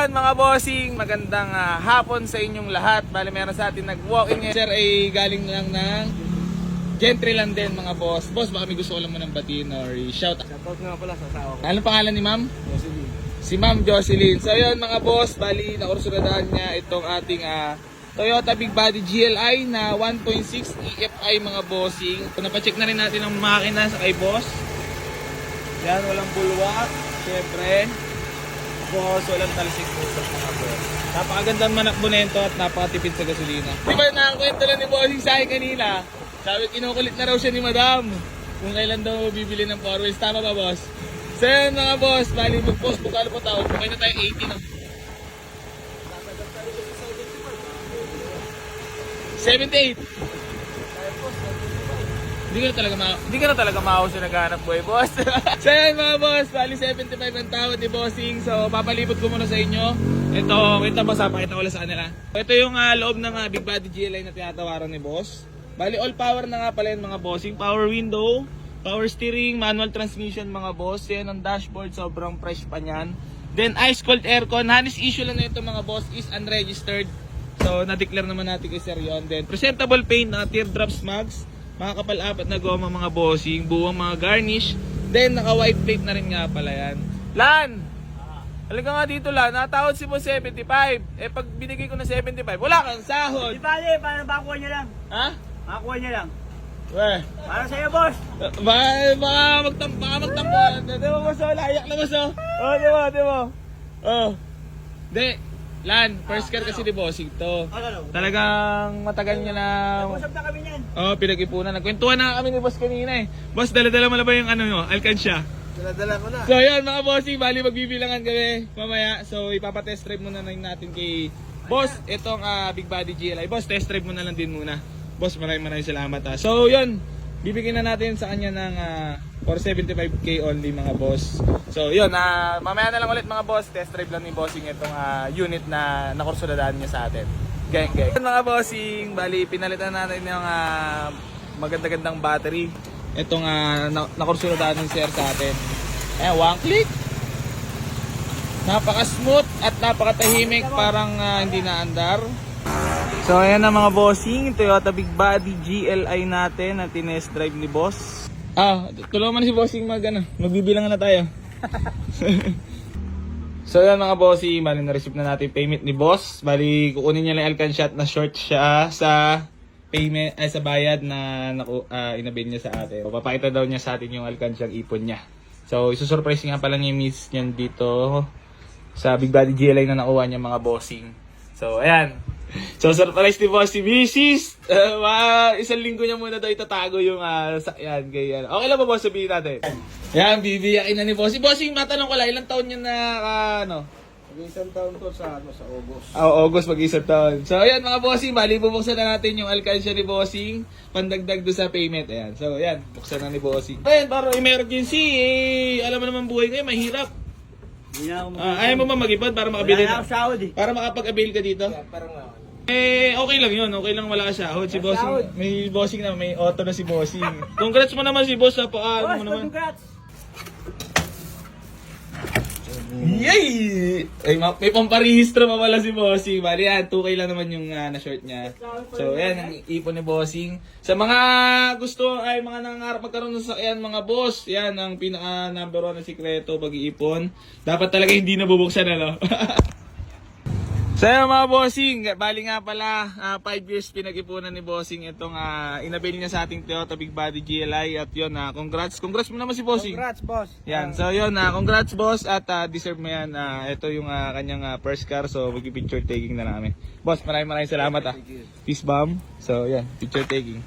ayan mga bossing, magandang ah, hapon sa inyong lahat. Bali meron sa atin nag-walk-in ngayon. Sir ay galing lang ng Gentry lang din mga boss. Boss, baka may gusto ko lang mo ng batiin or shout out. Shoutout nga pala sa asawa ko. Anong pangalan ni ma'am? Jocelyn. Si Ma'am Jocelyn. So yun mga boss, bali nakursuladaan niya itong ating ah, Toyota Big Body GLI na 1.6 EFI mga bossing. Kung napacheck na rin natin ang makina sa kay boss. Yan, walang bulwak. Siyempre. Boss, walang talsik puso mga boss. Napakaganda manakbo nito at napakatipid sa gasolina. Di ba nakakwento lang ni Bossing sa akin kanina? Sabi, kinukulit na raw siya ni Madam. Kung kailan daw bibili ng four wheels. Tama ba, boss? So yun mga boss, bali mag-post bukalo po tao. Bukay na tayo 80 na. 78. Hindi ka na talaga ma hindi ka na talaga maawas na naghanap boy, boss. so yan mga boss, bali 75 ang tawad ni Bossing. So papalibot ko muna sa inyo. Ito, ito boss, ha, pakita ko lang sa kanila. Ito yung ah, loob ng ah, Big Body GLI na tinatawaran ni boss. Bali all power na nga pala yan mga bossing. Power window, power steering, manual transmission mga boss. Yan ang dashboard, sobrang fresh pa niyan. Then ice cold aircon. Hanis issue lang na ito mga boss is unregistered. So, na-declare naman natin kay Sir yun. Then, presentable paint na teardrops mags. Mga kapal-apat na goma mga bossing. Buwang mga garnish. Then, naka-white plate na rin nga pala yan. Lan! Halika nga dito Lan. Natawad si mo 75. Eh, pag binigay ko na 75, wala kang sahod. Di bale, para makuha niya lang. Ha? Makuha niya lang. Weh. Para sa'yo, boss. Baka, baka magtampo, baka magtampo. Di mo boss, oh, layak na boss, oh. Oh, di mo, di mo. Oh. Di, Lan, first car kasi ni Bossing to. Ano? Talagang matagal niya na... Usap na kami niyan. Oh, pinag-ipunan. Nagkwentuhan na kami ni Boss kanina eh. Boss, dala-dala mo na ba yung ano nyo? Alkansya? Dala-dala ko na. So yun mga bossing, bali magbibilangan kami mamaya. So ipapatest drive muna na natin kay Boss itong ah, Big Body GLI. Boss, test drive muna lang din muna. Boss, maraming maraming salamat ha. So yun, bibigyan na natin sa kanya ng ah, 475k only mga boss. So yun, ah, mamaya na lang ulit mga boss, test drive lang ni Bossing itong ah, unit na nakursuladaan niya sa atin. Gang gang. Mga bossing, bali pinalitan natin yung ah, maganda-gandang battery. Itong uh, nakursuladaan ng sir sa atin. Eh, one click. Napaka-smooth at napakatahimik, parang ah, hindi na andar. So ayan na mga bossing, Toyota Big Body GLI natin na tinest drive ni boss. Ah, tulungan mo na si bossing mag ano, magbibilangan na tayo. so yan mga bossing, bali na-receive na natin payment ni boss. Bali kukunin niya lang yung Alcan shot na short siya sa payment ay sa bayad na naku, ah, inabil niya sa atin. Papakita daw niya sa atin yung Alcansiyang ipon niya. So, isusurprise nga pala yung miss niyan dito sa Big Body GLI na nakuha niya mga bossing. So, ayan. So, surprise ni boss si Mrs. Uh, mga isang linggo niya muna daw itatago yung uh, sakyan. Ganyan. Okay lang ba boss sabihin natin? Yan, bibiyakin na ni boss. Si bossing, matanong ko lang, ilang taon niya na, ah, ano, Mag-isang taon to sa, ano, sa August. Oh, August mag-isang taon. So, ayan mga bossing, bali bubuksan na natin yung alkansya ni bossing, pandagdag do sa payment. Ayan. So, ayan, buksan na ni bossing. Ayan, para emergency, eh, alam mo naman buhay ngayon, mahirap. Ah, ayaw mo ba mag-ipad para Wala makabili na ako sahod eh. Para makapag-avail ka dito? Parang nga. Eh, okay lang yun. Okay lang wala ka sahod. Si bossing, may bossing na, may auto na si bossing. Congrats mo naman si boss sa paano Boss, mo naman. congrats. Yay! Ay, ma- may pamparehistro pa pala si Bossing. Bali yan, 2K lang naman yung ah, na-short niya. So, yan, ang ipon ni Bossing. Sa mga gusto, ay mga nangangarap magkaroon ng sakyan, mga boss, yan ang pinaka number one na sikreto pag-iipon. Dapat talaga hindi nabubuksan, ano? So yun, mga bossing, bali nga pala 5 years pinag-ipunan ni bossing itong uh, inabil niya sa ating Toyota Big Body GLI at yun, ah, congrats, congrats mo naman si bossing. Congrats, boss. Yan, so yun, ah, congrats boss at ah, deserve mo yan. Ah, ito yung ah, kanyang ah, first car, so mag-picture taking na namin. Boss, maraming maraming salamat ah. Peace bomb. So yan, picture taking.